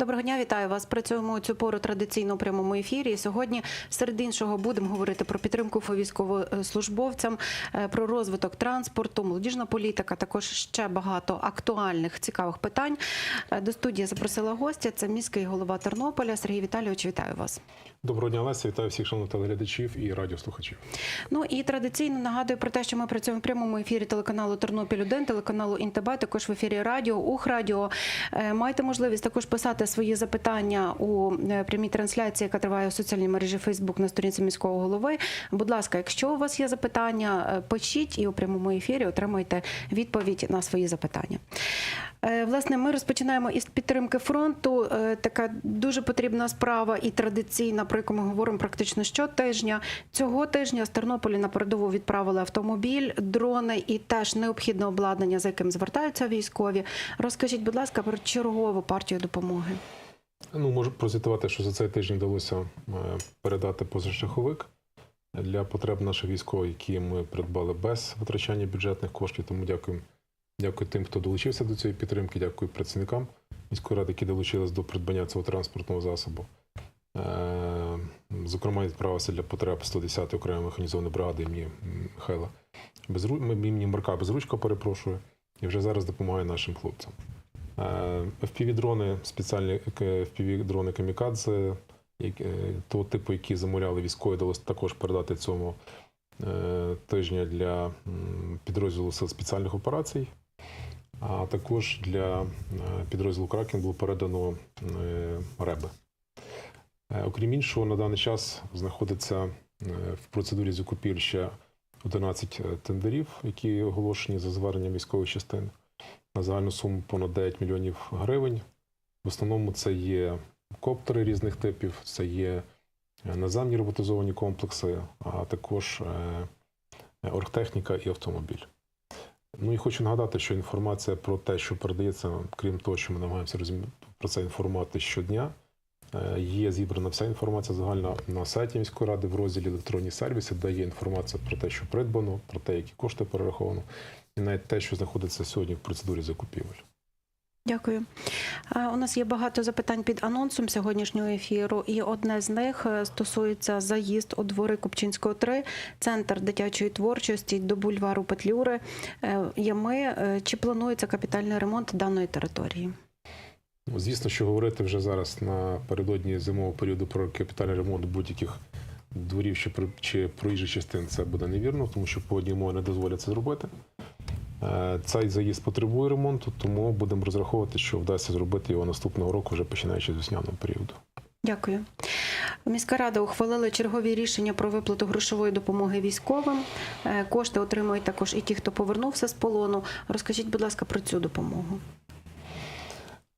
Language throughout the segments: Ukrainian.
Доброго дня, вітаю вас. Працюємо цю пору традиційно у прямому ефірі. Сьогодні, серед іншого, будемо говорити про підтримку військовослужбовцям, е, про розвиток транспорту, молодіжна політика. Також ще багато актуальних цікавих питань. Е, До студії запросила гостя. Це міський голова Тернополя Сергій Віталійович. Вітаю вас. Доброго дня, Леся. Вітаю всіх шановних телеглядачів і радіослухачів. Ну і традиційно нагадую про те, що ми працюємо в прямому ефірі телеканалу Тернопіль 1 телеканалу Інтебе, також в ефірі Радіо, Ухрадіо. Е, Маєте можливість також писати свої запитання у е, прямій трансляції, яка триває у соціальній мережі Фейсбук на сторінці міського голови. Будь ласка, якщо у вас є запитання, е, пишіть і у прямому ефірі отримайте відповідь на свої запитання. Е, Власне, ми розпочинаємо із підтримки фронту. Е, Така дуже потрібна справа і традиційна, про яку ми говоримо практично щотижня. Цього тижня з Тернополя на передову відправили автомобіль, дрони і теж необхідне обладнання, за яким звертаються військові. Розкажіть, будь ласка, про чергову партію допомоги. Ну, можу прозвітувати, що за цей тиждень вдалося е, передати позашляховик для потреб наших військових, які ми придбали без витрачання бюджетних коштів. Тому дякую, дякую тим, хто долучився до цієї підтримки. Дякую працівникам міської ради, які долучились до придбання цього транспортного засобу. Е, Зокрема, відправився для потреб 110-ї окремої механізованої бригади імені Михайла Безру... імені Марка Безручка, перепрошую, і вже зараз допомагає нашим хлопцям. FPV-дрони, спеціальні FPV-дрони Камікадзе, е, того типу, які замовляли військові, вдалося також передати цьому е, тижня для підрозділу спеціальних операцій. А також для е, підрозділу Кракен було передано е, реби. Е, Окрім іншого, на даний час знаходиться в процедурі закупівлі ще 11 тендерів, які оголошені за зверненням військових частин на загальну суму понад 9 мільйонів гривень. В основному це є коптери різних типів, це є наземні роботизовані комплекси, а також оргтехніка і автомобіль. Ну і хочу нагадати, що інформація про те, що передається, крім того, що ми намагаємося про це інформувати щодня. е, Є зібрана вся інформація загальна на сайті міської ради в розділі електронні сервіси, де є інформація про те, що придбано, про те, які кошти перераховано, і навіть те, що знаходиться сьогодні в процедурі закупівель. Дякую. Е, У нас є багато запитань під анонсом сьогоднішнього ефіру, і одне з них е, стосується заїзд у двори Купчинського 3, центр дитячої творчості до бульвару Петлюри. Е, Ями, Е, чи планується капітальний ремонт даної території? Ну, Звісно, що говорити вже зараз напередодні зимового періоду про капітальний ремонт будь-яких дворів чи проїжджих частин це буде невірно, тому що погодні умови не дозволять це зробити. Е, Цей заїзд потребує ремонту, тому будемо розраховувати, що вдасться зробити його наступного року, вже починаючи з весняного періоду. Дякую. Міська рада ухвалила чергові рішення про виплату грошової допомоги військовим. Е, Кошти отримують також і ті, хто повернувся з полону. Розкажіть, будь ласка, про цю допомогу.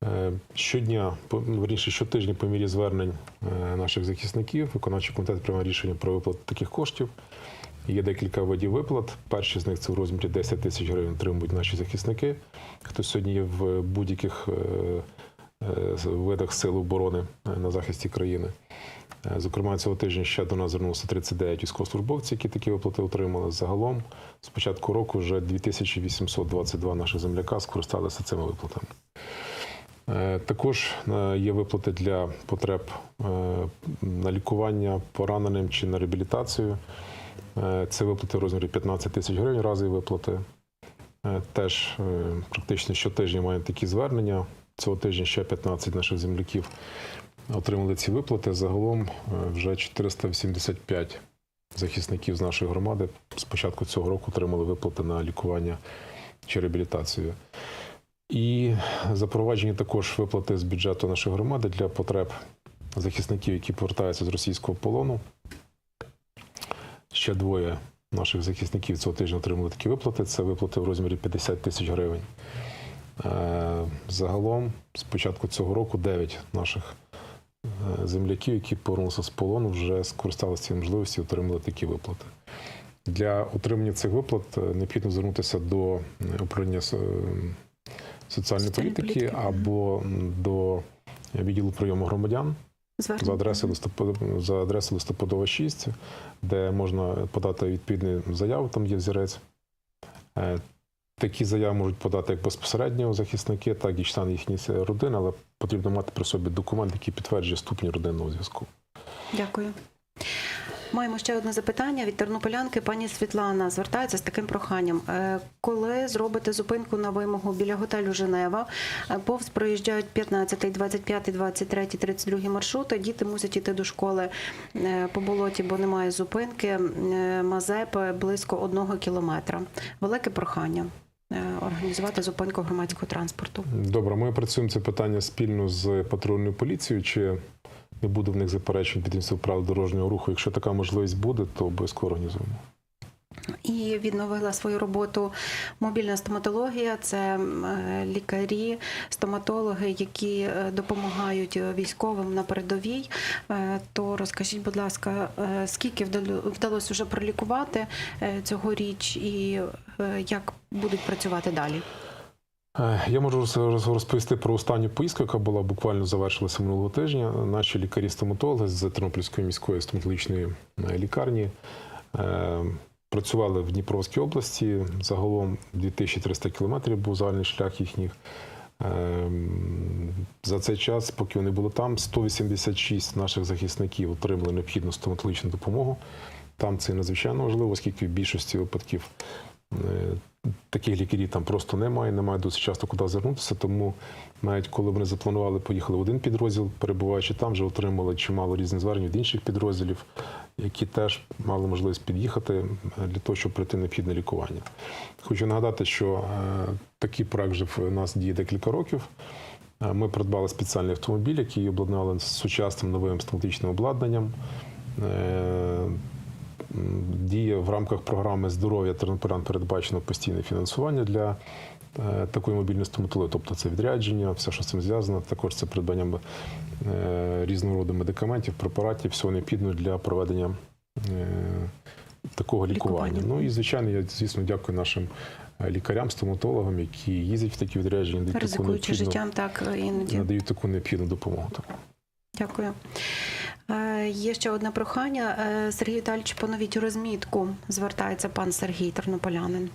Е, Щодня, ну, верніше, щотижня по мірі звернень наших захисників, виконавчий комітет приймає рішення про виплату таких коштів. Є декілька видів виплат. Перші з них це в розмірі 10 тисяч гривень отримують наші захисники. Хто сьогодні є в будь-яких е, е, видах сил оборони е, на захисті країни. Зокрема, цього тижня ще до нас звернулося 39 військовослужбовців, які такі виплати отримали. Загалом з початку року вже 2822 наших земляка скористалися цими виплатами. Також є виплати для потреб на лікування пораненим чи на реабілітацію. Е, Це виплати в розмірі 15 тисяч гривень, разові виплати. Е, Теж е, практично щотижня маємо такі звернення. Цього тижня ще 15 наших земляків отримали ці виплати. Загалом вже 485 захисників з нашої громади з початку цього року отримали виплати на лікування чи реабілітацію. І запроваджені також виплати з бюджету нашої громади для потреб захисників, які повертаються з російського полону. Ще двоє наших захисників цього тижня отримали такі виплати. Це виплати в розмірі 50 тисяч гривень. Е, Загалом, з початку цього року, 9 наших е, земляків, які повернулися з полону, вже скористалися цією можливістю і отримали такі виплати. Для отримання цих виплат е, необхідно звернутися до управління соціальної Соціальної політики політики, або до відділу прийому громадян Звернення. за адресою листопад... за адресою листопадова 6, де можна подати відповідну заяву, там є взірець. Е, Такі заяви можуть подати як безпосередньо захисники, так і члени їхньої родини, але потрібно мати при собі документ, який підтверджує ступінь родинного зв'язку. Дякую. Маємо ще одне запитання від тернополянки. Пані Світлана звертається з таким проханням. Е, Коли зробите зупинку на вимогу біля готелю Женева, е, повз проїжджають 15, 25, 23, 32 маршрути. Діти мусять іти до школи е, по болоті, бо немає зупинки. Мазепи близько одного кілометра. Велике прохання організувати зупинку громадського транспорту. Добре, ми працюємо це питання спільно з патрульною поліцією. Чи не буде в них заперечень підвінців правил дорожнього руху? Якщо така можливість буде, то обов'язково організуємо. І відновила свою роботу мобільна стоматологія. Це е, лікарі, стоматологи, які е, допомагають військовим на передовій. Е, То розкажіть, будь ласка, скільки вдало- вдалося вже пролікувати е, цьогоріч, і як будуть працювати далі? Е, Я можу роз- роз- розповісти про останню поїздку, яка була буквально завершилася минулого тижня. Наші лікарі-стоматологи з Тернопільської міської стоматологічної е, лікарні е, працювали в Дніпровській області. Загалом 2300 кілометрів був загальний шлях їхніх. За цей час, поки вони були там, 186 наших захисників отримали необхідну стоматологічну допомогу. Там це надзвичайно важливо, оскільки в більшості випадків таких лікарів там просто немає, немає досить часто куди звернутися. Тому навіть коли вони запланували, поїхали в один підрозділ, перебуваючи там, вже отримали чимало різних звернень від інших підрозділів, які теж мали можливість під'їхати е, для того, щоб пройти необхідне лікування. Хочу нагадати, що е, такий проект вже в нас діє декілька років. Е, Ми придбали спеціальний автомобіль, який обладнали сучасним новим стоматичним обладнанням. Діє в рамках програми здоров'я тернополян передбачено постійне фінансування для е, такої мобільної стоматології, тобто це відрядження, все, що з цим зв'язано. Також це придбання е, різного роду медикаментів, препаратів, всього необхідного для проведення е, такого лікування. Лікування. Ну і звичайно, я звісно дякую нашим лікарям, стоматологам, які їздять в такі відрядження, дають таку необхідну, життям, так іноді. надають таку необхідну допомогу. Дякую. Е, Є ще одне прохання. Е, Сергій Віталійович, поновіть розмітку. Звертається пан Сергій Тернополянин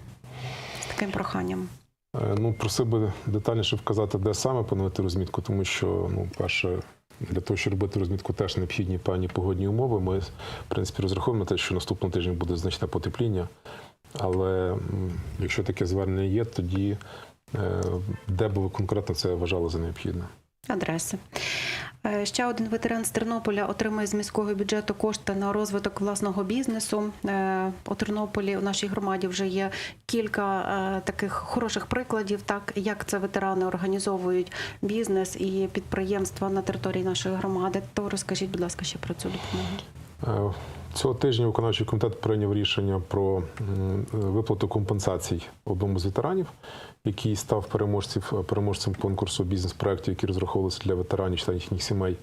з таким проханням. Е, Ну, просив би детальніше вказати, де саме поновити розмітку, тому що, ну, перше, для того, щоб робити розмітку, теж необхідні певні погодні умови. Ми, в принципі, розраховуємо те, що наступного тижня буде значне потепління. Але якщо таке звернення є, тоді де би ви конкретно це вважали за необхідне? Адреси. Е, Ще один ветеран з Тернополя отримує з міського бюджету кошти на розвиток власного бізнесу. Е, У Тернополі у нашій громаді вже є кілька е, таких хороших прикладів, так як це ветерани організовують бізнес і підприємства на території нашої громади. То розкажіть, будь ласка, ще про цю допомогу. Е, Цього тижня виконавчий комітет прийняв рішення про виплату компенсацій одному з ветеранів, який став переможців, переможцем конкурсу бізнес-проєктів, які розраховувалися для ветеранів, членів їхніх сімей.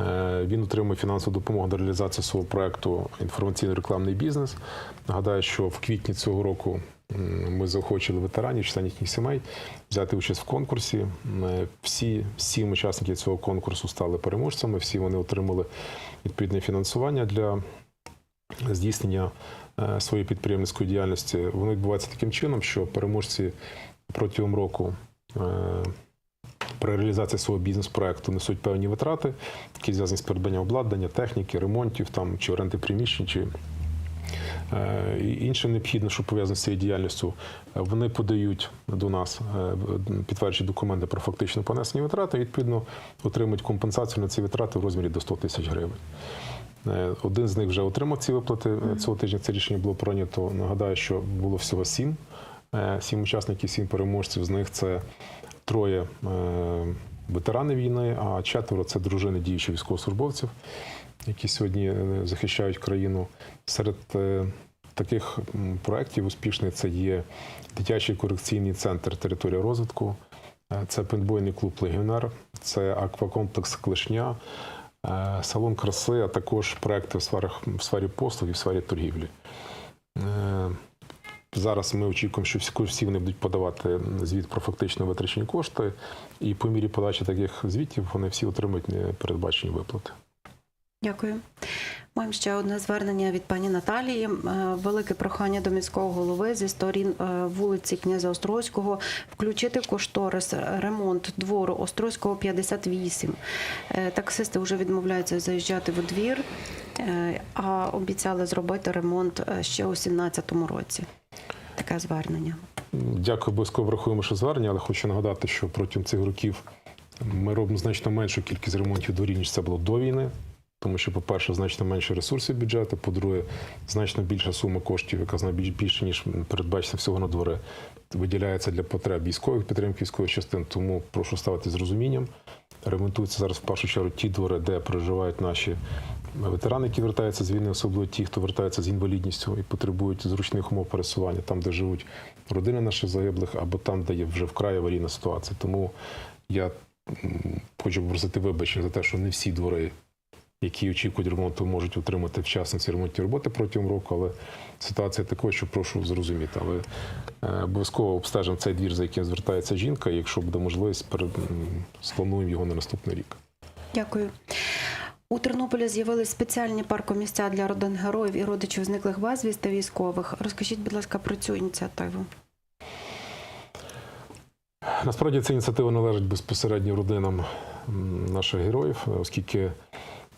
Е, Він отримує фінансову допомогу до реалізації свого проєкту інформаційно-рекламний бізнес. Нагадаю, що в квітні цього року ми заохочили ветеранів, членів їхніх сімей взяти участь в конкурсі. Всі сім учасників цього конкурсу стали переможцями. Всі вони отримали відповідне фінансування для здійснення е, своєї підприємницької діяльності. Воно відбувається таким чином, що переможці протягом року. е, При реалізації свого бізнес-проекту несуть певні витрати, які зв'язані з придбанням обладнання, техніки, ремонтів там, чи оренди приміщень, чи і інше необхідне, що пов'язане з цією діяльністю. Е, Вони подають до нас е, підтверджують документи про фактично понесені витрати, і відповідно отримують компенсацію на ці витрати в розмірі до 100 тисяч гривень. Е, Один з них вже отримав ці виплати е, цього тижня. Це рішення було прийнято. Нагадаю, що було всього сім. Е, Сім учасників, сім переможців. З них це троє е, ветерани війни, а четверо це дружини діючих військовослужбовців, які сьогодні е, захищають країну. Серед е, таких проєктів успішних це є дитячий корекційний центр територія розвитку, е, це пейнтбольний клуб Легіонер, це аквакомплекс Клешня, е, салон краси, а також проекти в сферах в сфері послуг і в сфері торгівлі. Зараз ми очікуємо, що всі, вони будуть подавати звіт про фактично витрачені кошти, і по мірі подачі таких звітів вони всі отримують е, передбачені виплати. Дякую. Маємо ще одне звернення від пані Наталії. Е, Велике прохання до міського голови зі сторін е, вулиці князя Острозького включити кошторис ремонт двору Острозького 58. Е, Таксисти вже відмовляються заїжджати в двір, е, а обіцяли зробити ремонт е, ще у 2017 році. Таке звернення. Дякую, обов'язково врахуємо, що звернення, але хочу нагадати, що протягом цих років ми робимо значно меншу кількість ремонтів дворів, ніж це було до війни. Тому що, по-перше, значно менше ресурсів бюджету, по-друге, значно більша сума коштів, яка значно більше, ніж передбачиться всього на двори, виділяється для потреб військових підтримки військових частин. Тому прошу ставити з розумінням. Ремонтуються зараз в першу чергу ті двори, де проживають наші ветерани, які вертаються з війни, особливо ті, хто вертається з інвалідністю і потребують зручних умов пересування, там, де живуть родини наших загиблих, або там, де є вже вкрай аварійна ситуація. Тому я хочу попросити вибачення за те, що не всі двори, які очікують ремонту, можуть отримати вчасно ці ремонтні роботи протягом року, але ситуація така, що прошу зрозуміти. Але е, обов'язково обстежимо цей двір, за яким звертається жінка, і якщо буде можливість, сплануємо його на наступний рік. Дякую. У Тернополі з'явились спеціальні паркомісця для родин героїв і родичів зниклих безвісти військових. Розкажіть, будь ласка, про цю ініціативу. Насправді ця ініціатива належить безпосередньо родинам наших героїв, оскільки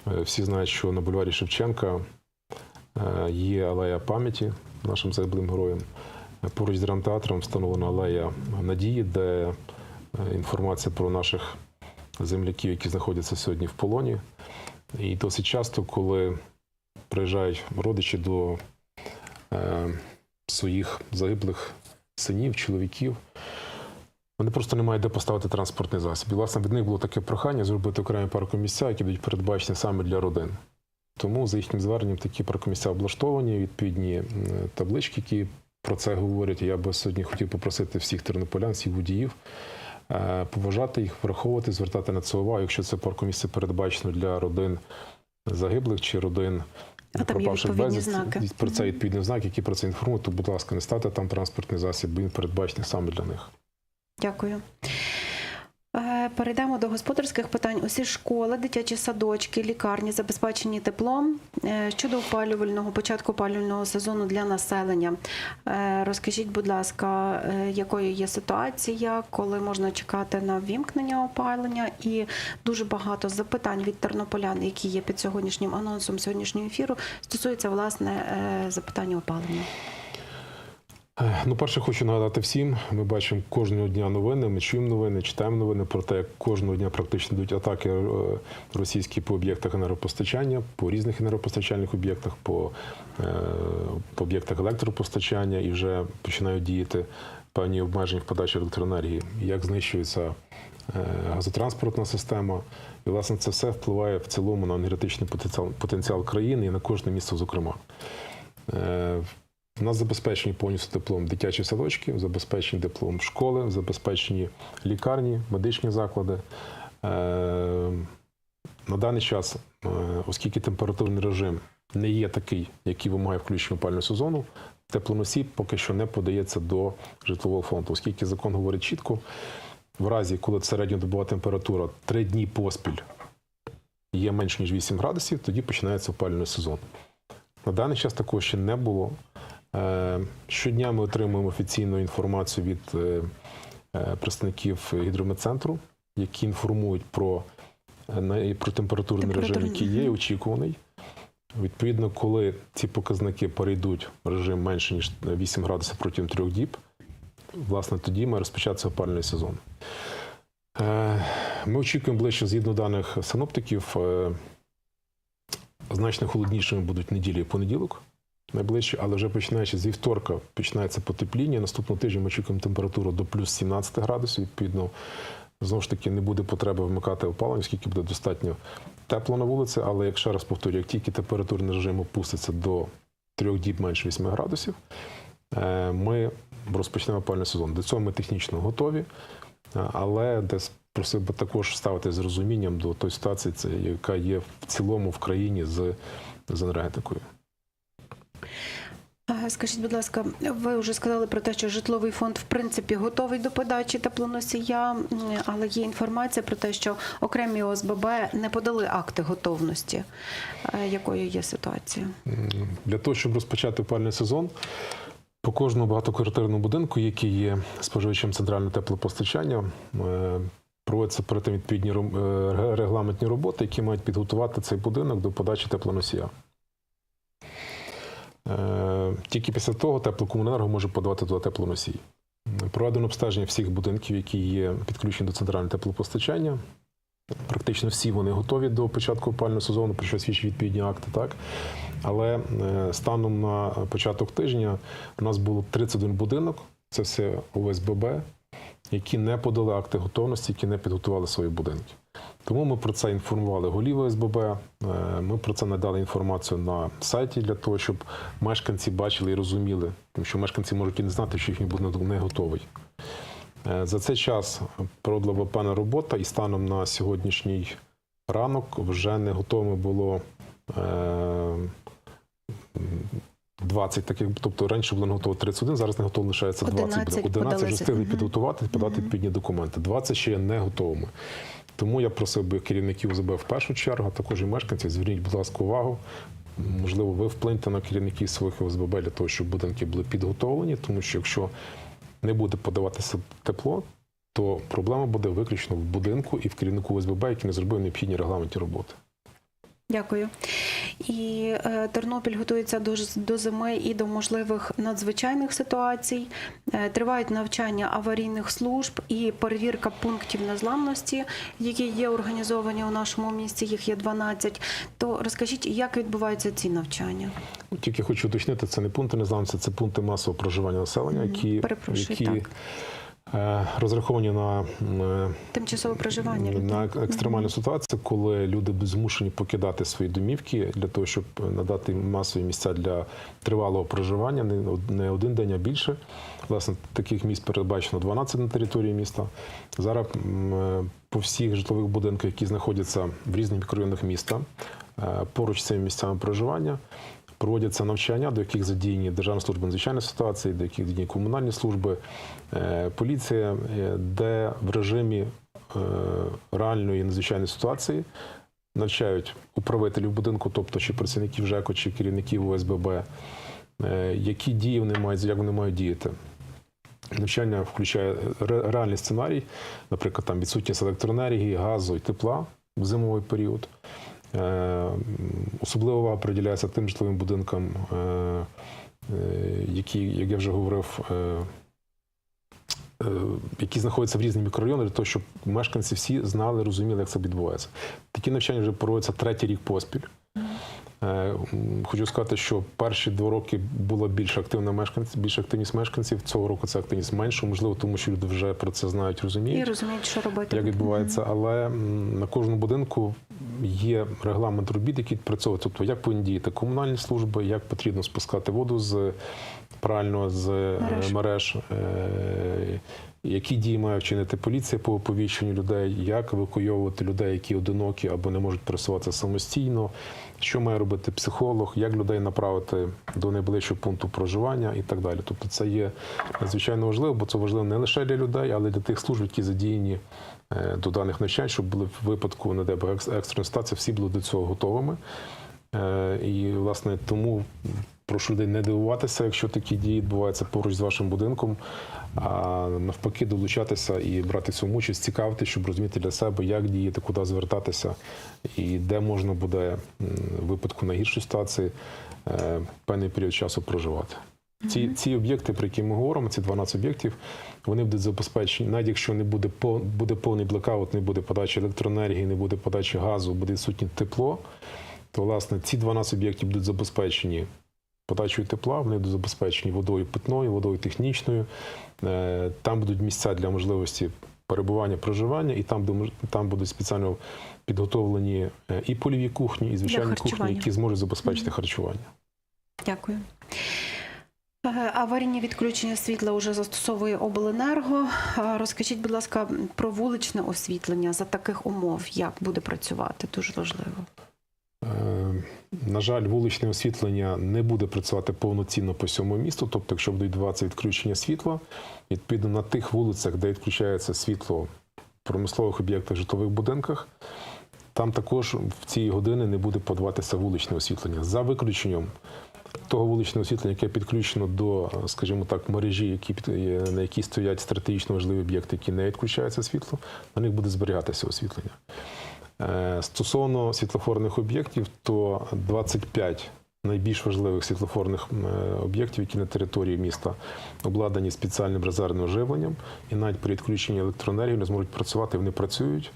всі знають, що на бульварі Шевченка е, є алея пам'яті нашим загиблим героям. Е, Поруч з драмтеатром встановлена алея надії, де е, інформація про наших земляків, які знаходяться сьогодні в полоні. І досить часто, коли приїжджають родичі до е, своїх загиблих синів, чоловіків, вони просто не мають де поставити транспортний засіб. І, власне, від них було таке прохання зробити окремі паркомісця, які будуть передбачені саме для родин. Тому за їхнім зверненням такі паркомісця облаштовані, відповідні таблички, які про це говорять. Я би сьогодні хотів попросити всіх тернополян, всіх водіїв е, поважати їх, враховувати, звертати на це увагу, якщо це паркомісце передбачено для родин загиблих чи родин. А пропавших безвісти. Про це відповідний знак, який про це інформують, то, будь ласка, не ставте там транспортний засіб, бо він передбачений саме для них. Дякую. Е, Перейдемо до господарських питань. Усі школи, дитячі садочки, лікарні забезпечені теплом Е, щодо опалювального початку опалювального сезону для населення. Е, Розкажіть, будь ласка, якою є ситуація, коли можна чекати на вімкнення опалення? І дуже багато запитань від тернополян, які є під сьогоднішнім анонсом сьогоднішнього ефіру, стосується власне запитання опалення. Е, Ну, перше, хочу нагадати всім. Ми бачимо кожного дня новини, ми чуємо новини, читаємо новини про те, як кожного дня практично йдуть атаки е, російські по об'єктах енергопостачання, по різних енергопостачальних об'єктах, по, е, по об'єктах електропостачання і вже починають діяти певні обмеження в подачі електроенергії, як знищується газотранспортна система. І, власне, це все впливає в цілому на енергетичний потенціал, потенціал країни і на кожне місто, зокрема. У нас забезпечені повністю теплом дитячі садочки, забезпечені теплом школи, забезпечені лікарні, медичні заклади. Е, На даний час, е, оскільки температурний режим не є такий, який вимагає включення опального сезону, теплоносій поки що не подається до житлового фонду, оскільки закон говорить чітко, в разі, коли середньодобова температура 3 дні поспіль є менше ніж 8 градусів, тоді починається опалювальний сезон. На даний час такого ще не було. Е, Щодня ми отримуємо офіційну інформацію від е, е, представників гідрометцентру, які інформують про, про температурний режим, який є, очікуваний. Відповідно, коли ці показники перейдуть в режим менше ніж 8 градусів протягом трьох діб, власне, тоді має розпочатися опальний сезон. Ми очікуємо ближче, згідно даних синоптиків, значно холоднішими будуть неділі і понеділок найближче, але вже починаючи з вівторка починається потепління. Наступного тижня ми очікуємо температуру до плюс 17 градусів. Відповідно, знову ж таки, не буде потреби вмикати опалення, оскільки буде достатньо тепло на вулиці. Але як ще раз повторюю, як тільки температурний режим опуститься до трьох діб менше 8 градусів, е, ми розпочнемо опальний сезон. До цього ми технічно готові, е, але десь просив би також ставити з розумінням до тої ситуації, яка є в цілому в країні з, з енергетикою. Скажіть, будь ласка, ви вже сказали про те, що житловий фонд в принципі готовий до подачі теплоносія, але є інформація про те, що окремі ОСББ не подали акти готовності. Е, Якою є ситуація? Для того, щоб розпочати опалювальний сезон, по кожному багатоквартирному будинку, який є споживачем центрального теплопостачання, е, проводяться перед тим відповідні е, регламентні роботи, які мають підготувати цей будинок до подачі теплоносія. Е, Тільки після того теплокомуненерго може подавати туди теплоносій. Проведено обстеження всіх будинків, які є підключені до центрального теплопостачання. Практично всі вони готові до початку опального сезону, про що відповідні акти, так? Але е, станом на початок тижня у нас було 31 будинок, це все ОСББ, які не подали акти готовності, які не підготували свої будинки. Тому ми про це інформували голів ОСББ, е, ми про це надали інформацію на сайті для того, щоб мешканці бачили і розуміли, тому що мешканці можуть і не знати, що їхній будинок не готовий. Е, За цей час проводила певна робота, і станом на сьогоднішній ранок вже не готовими було е, 20 таких, тобто раніше було не готово 31, зараз не готово лишається 20 11 буде. 11 вже встигли підготувати, подати відповідні документи. 20 ще є не готовими. Тому я просив би керівників ОЗБ в першу чергу, а також і мешканців, зверніть, будь ласка, увагу. Можливо, ви вплиньте на керівників своїх ОСББ для того, щоб будинки були підготовлені, тому що якщо не буде подаватися тепло, то проблема буде виключно в будинку і в керівнику ОСББ, який не зробив необхідні регламентні роботи. Дякую. І е, Тернопіль готується до, до зими і до можливих надзвичайних ситуацій. Е, тривають навчання аварійних служб і перевірка пунктів незламності, які є організовані у нашому місті. Їх є 12. То розкажіть, як відбуваються ці навчання? Тільки хочу уточнити, це не пункти незламності, це пункти масового проживання населення, які, Перепрошую, які так. Е, розраховані на, е, Тимчасове проживання на екстремальну ситуацію, коли люди змушені покидати свої домівки для того, щоб надати масові місця для тривалого проживання, не один день, а більше. Власне, таких місць передбачено 12 на території міста. Зараз е, по всіх житлових будинках, які знаходяться в різних мікрорайонах міста, поруч з цими місцями проживання. Проводяться навчання, до яких задіяні Державна служба надзвичайних ситуацій, до яких задіяні комунальні служби, е, поліція, е, де в режимі е, реальної надзвичайної ситуації навчають управителів будинку, тобто чи працівників ЖЕКу, чи керівників ОСББ, які дії вони мають, як вони мають діяти. Навчання включає реальний сценарій, наприклад, там відсутність електроенергії, газу і тепла в зимовий період. Е, Особлива увага приділяється тим житловим будинкам, е, е, які, як я вже говорив, які знаходяться в різних мікрорайонах, для того, щоб мешканці всі знали, розуміли, як це відбувається. Такі навчання вже проводяться третій рік поспіль. Е, Хочу сказати, що перші два роки була більш активна мешканці, більш активність мешканців. Цього року ця активність менша, можливо, тому що люди вже про це знають, розуміють І розуміють розуміють, що робити. як відбувається, але на кожному будинку є регламент робіт, який відпрацьовує. Тобто, як повинні діяти комунальні служби, як потрібно спускати воду з правильно з е, Мереж. мереж, е, які дії має вчинити поліція по оповіщенню людей, як евакуйовувати людей, які одинокі або не можуть пересуватися самостійно, що має робити психолог, як людей направити до найближчого пункту проживання і так далі. Тобто, це є надзвичайно важливо, бо це важливо не лише для людей, але й для тих служб, які задіяні е, до даних навчань, щоб були в випадку на ДБ екстреної ситуації, всі були до цього готовими. Е, І, власне, тому прошу людей не дивуватися, якщо такі дії відбуваються поруч з вашим будинком, а навпаки, долучатися і брати цьому участь, цікавити, щоб розуміти для себе, як діяти, куди звертатися, і де можна буде в випадку найгіршої ситуації е, певний період часу проживати. Ці, ці об'єкти, про які ми говоримо, ці 12 об'єктів, вони будуть забезпечені, навіть якщо не буде буде повний блекаут, не буде подачі електроенергії, не буде подачі газу, буде відсутнє тепло, то власне ці 12 об'єктів будуть забезпечені подачею тепла, вони будуть забезпечені водою питною, водою технічною. Е, Там будуть місця для можливості перебування, проживання, і там, там будуть спеціально підготовлені е, і польові кухні, і звичайні кухні, які зможуть забезпечити харчування. Дякую. Е, Аварійні відключення світла вже застосовує обленерго. Розкажіть, будь ласка, про вуличне освітлення за таких умов, як буде працювати? Дуже важливо. Е, На жаль, вуличне освітлення не буде працювати повноцінно по всьому місту. Тобто, якщо буде відбуватися відключення світла, відповідно на тих вулицях, де відключається світло в промислових об'єктах, житлових будинках, там також в ці години не буде подаватися вуличне освітлення. За виключенням того вуличного освітлення, яке підключено до, скажімо так, мережі, які на якій стоять стратегічно важливі об'єкти, які не відключаються світло, на них буде зберігатися освітлення. Е, Стосовно світлофорних об'єктів, то 25 найбільш важливих світлофорних е, об'єктів, які на території міста обладнані спеціальним резервним живленням, і навіть при відключенні електроенергії не зможуть працювати, вони працюють.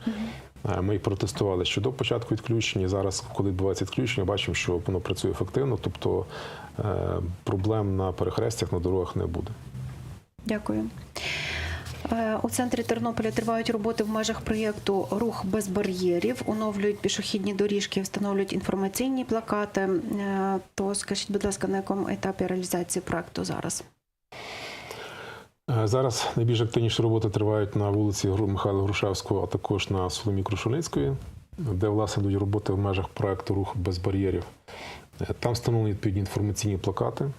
Е, Ми їх протестували ще до початку відключення. Зараз, коли відбувається відключення, бачимо, що воно працює ефективно, тобто проблем на перехрестях, на дорогах не буде. Дякую. Е, У центрі Тернополя тривають роботи в межах проєкту Рух без бар'єрів, оновлюють пішохідні доріжки, встановлюють інформаційні плакати. Е, То скажіть, будь ласка, на якому етапі реалізації проекту зараз? Е, Зараз найбільш активніші роботи тривають на вулиці Михайла Грушевського, а також на Соломі Крушельницької, де власне йдуть роботи в межах проекту Рух без бар'єрів. Там встановлені відповідні інформаційні плакати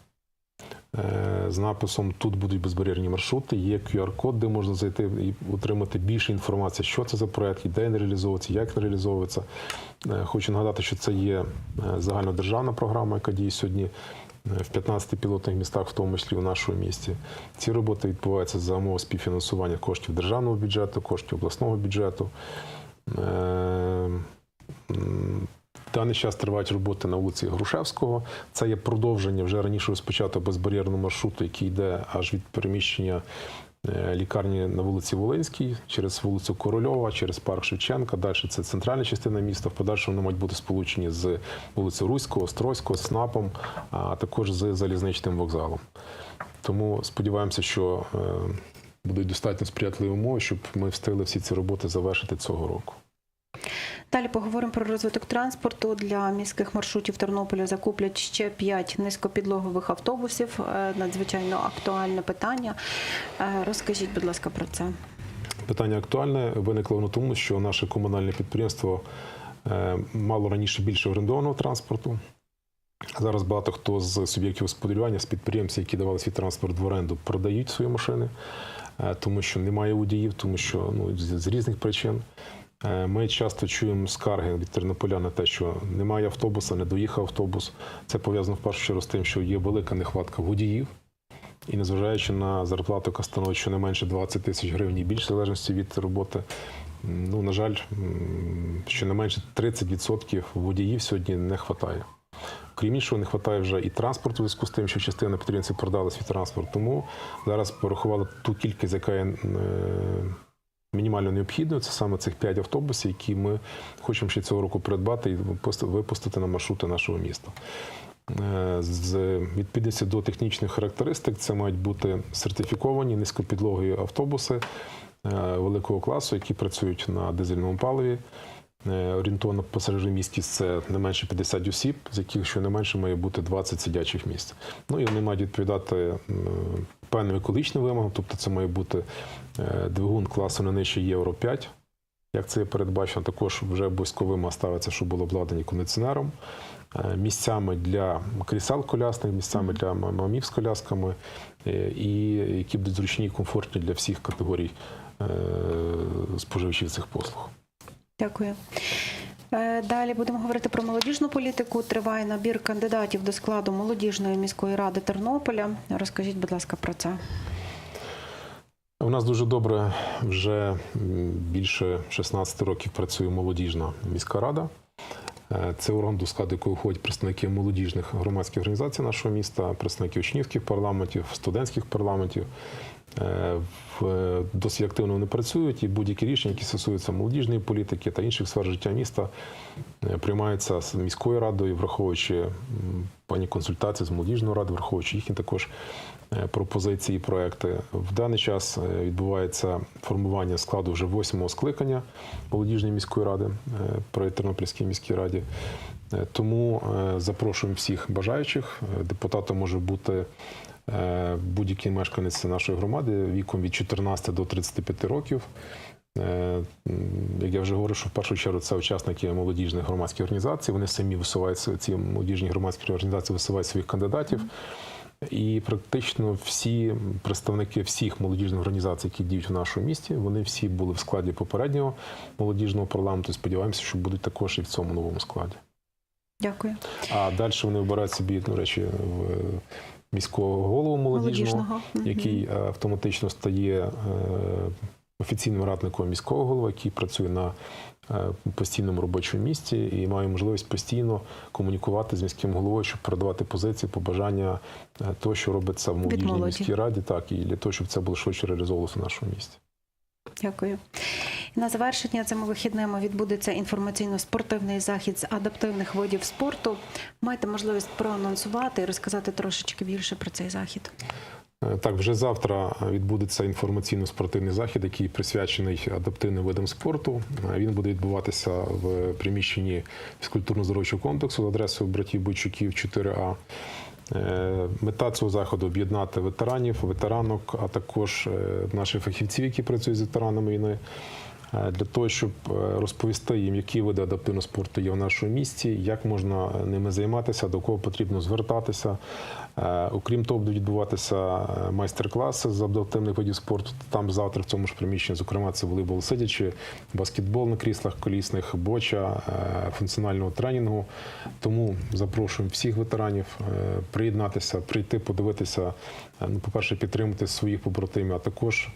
з написом Тут будуть безбар'єрні маршрути. Є QR-код, де можна зайти і отримати більше інформації, що це за проект, де він реалізовується, як він реалізовується. Е, Хочу нагадати, що це є е, загальнодержавна програма, яка діє сьогодні в 15 пілотних містах, в тому числі в нашому місті. Ці роботи відбуваються за умови співфінансування коштів державного бюджету, коштів обласного бюджету. Даний час тривають роботи на вулиці Грушевського. Це є продовження вже раніше розпочатого безбар'єрного маршруту, який йде аж від переміщення е, лікарні на вулиці Волинській, через вулицю Корольова, через парк Шевченка. Далі це центральна частина міста. В подальшому вони мають бути сполучені з вулиці Руського, Острозького, СНАПом, а також з залізничним вокзалом. Тому сподіваємося, що е, будуть достатньо сприятливі умови, щоб ми встигли всі ці роботи завершити цього року. Далі поговоримо про розвиток транспорту. Для міських маршрутів Тернополя закуплять ще 5 низькопідлогових автобусів. Е, Надзвичайно актуальне питання. Е, Розкажіть, будь ласка, про це. Питання актуальне виникло воно тому, що наше комунальне підприємство е, мало раніше більше орендованого транспорту. Зараз багато хто з суб'єктів господарювання, з підприємців, які давали свій транспорт в оренду, продають свої машини, тому що немає водіїв, тому що ну, з різних причин. Е, Ми часто чуємо скарги від тернополян на те, що немає автобуса, не доїхав автобус. Це пов'язано в першу чергу з тим, що є велика нехватка водіїв. І незважаючи на зарплату, яка становить щонайменше 20 тисяч гривень і більше в залежності від роботи, ну, на жаль, м, щонайменше 30% водіїв сьогодні не вистачає. Крім іншого, не вистачає вже і транспорту у зв'язку з тим, що частина підприємців продали свій транспорт. Тому зараз порахували ту кількість, яка є е, мінімально необхідно Це саме цих 5 автобусів, які ми хочемо ще цього року придбати і випусти- випустити на маршрути нашого міста. Е, З відповідності до технічних характеристик, це мають бути сертифіковані низькопідлогові автобуси е, великого класу, які працюють на дизельному паливі. Е, Орієнтовно пасажиромісткість це не менше 50 осіб, з яких щонайменше має бути 20 сидячих місць. Ну і вони мають відповідати певним екологічним вимогам, тобто це має бути е, двигун класу не нижче Євро 5. Як це передбачено, також вже обов'язково ставиться, щоб було обладнані кондиціонером, е, місцями для крісел колясних, місцями для мамів з колясками, і які будуть зручні і комфортні для всіх категорій споживачів цих послуг. Дякую. Е, Далі будемо говорити про молодіжну політику. Триває набір кандидатів до складу молодіжної міської ради Тернополя. Розкажіть, будь ласка, про це. У нас дуже добре вже більше 16 років працює молодіжна міська рада. Е, Це орган, до складу якого входять представники молодіжних громадських організацій нашого міста, представники учнівських парламентів, студентських парламентів. Е, Досить активно вони працюють, і будь-які рішення, які стосуються молодіжної політики та інших сфер життя міста, е, приймаються з міською радою, враховуючи пані консультації з молодіжною радою, враховуючи їхні також е, пропозиції і проекти. В даний час е, відбувається формування складу вже восьмого скликання молодіжної міської ради е, при Тернопільській міській раді. Е, Тому е, запрошуємо всіх бажаючих. Е, Депутатом може бути е, будь-який мешканець нашої громади віком від 14 до 35 років. Е, Як я вже говорив, що в першу чергу це учасники молодіжних громадських організацій. Вони самі висувають ці молодіжні громадські організації, висувають своїх кандидатів. І практично всі представники всіх молодіжних організацій, які діють в нашому місті, вони всі були в складі попереднього молодіжного парламенту. Сподіваємося, що будуть також і в цьому новому складі. Дякую. А далі вони обирають собі, до речі, в міського голову молодіжного, Молодіжного. Який е, автоматично стає е, офіційним радником міського голови, який працює на е, постійному робочому місці і має можливість постійно комунікувати з міським головою, щоб передавати позиції, побажання е, того, що робиться в молодіжній міській раді, так і для того, щоб це було швидше реалізовувалося в нашому місті. Дякую. На завершення цими вихідними відбудеться інформаційно-спортивний захід з адаптивних видів спорту. Маєте можливість проанонсувати і розказати трошечки більше про цей захід. Так, вже завтра відбудеться інформаційно-спортивний захід, який присвячений адаптивним видам спорту. Він буде відбуватися в приміщенні фізкультурно-здоровчого комплексу за адресою братів Бойчуків 4А. Е, Мета цього заходу об'єднати ветеранів, ветеранок, а також е, наших фахівців, які працюють з ветеранами війни, для того, щоб е, розповісти їм, які види адаптивного спорту є в нашому місті, як можна ними займатися, до кого потрібно звертатися. Е, Окрім того, будуть відбуватися е, майстер-класи з адаптивних видів спорту. Там завтра в цьому ж приміщенні, зокрема, це волейбол сидячи, баскетбол на кріслах колісних, боча, е, функціонального тренінгу. Тому запрошуємо всіх ветеранів е, приєднатися, прийти, подивитися. е, Ну, по-перше, підтримати своїх побратимів, а також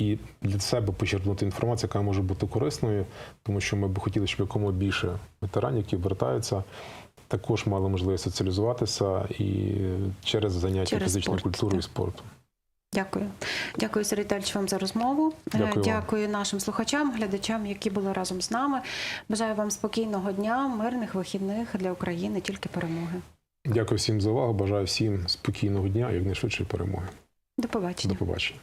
і для себе почерпнути інформацію, яка може бути корисною, тому що ми б хотіли, щоб якомога більше ветеранів, які вертаються, також мали можливість соціалізуватися і через заняття Через фізичною спорт, культурою і спортом. Дякую. Дякую, Сергій Віталійович, вам за розмову. Е, Дякую вам. Нашим слухачам, глядачам, які були разом з нами. Бажаю вам спокійного дня, мирних вихідних для України, тільки перемоги. Дякую всім за увагу. Бажаю всім спокійного дня і якнайшвидшої перемоги. До побачення. До побачення.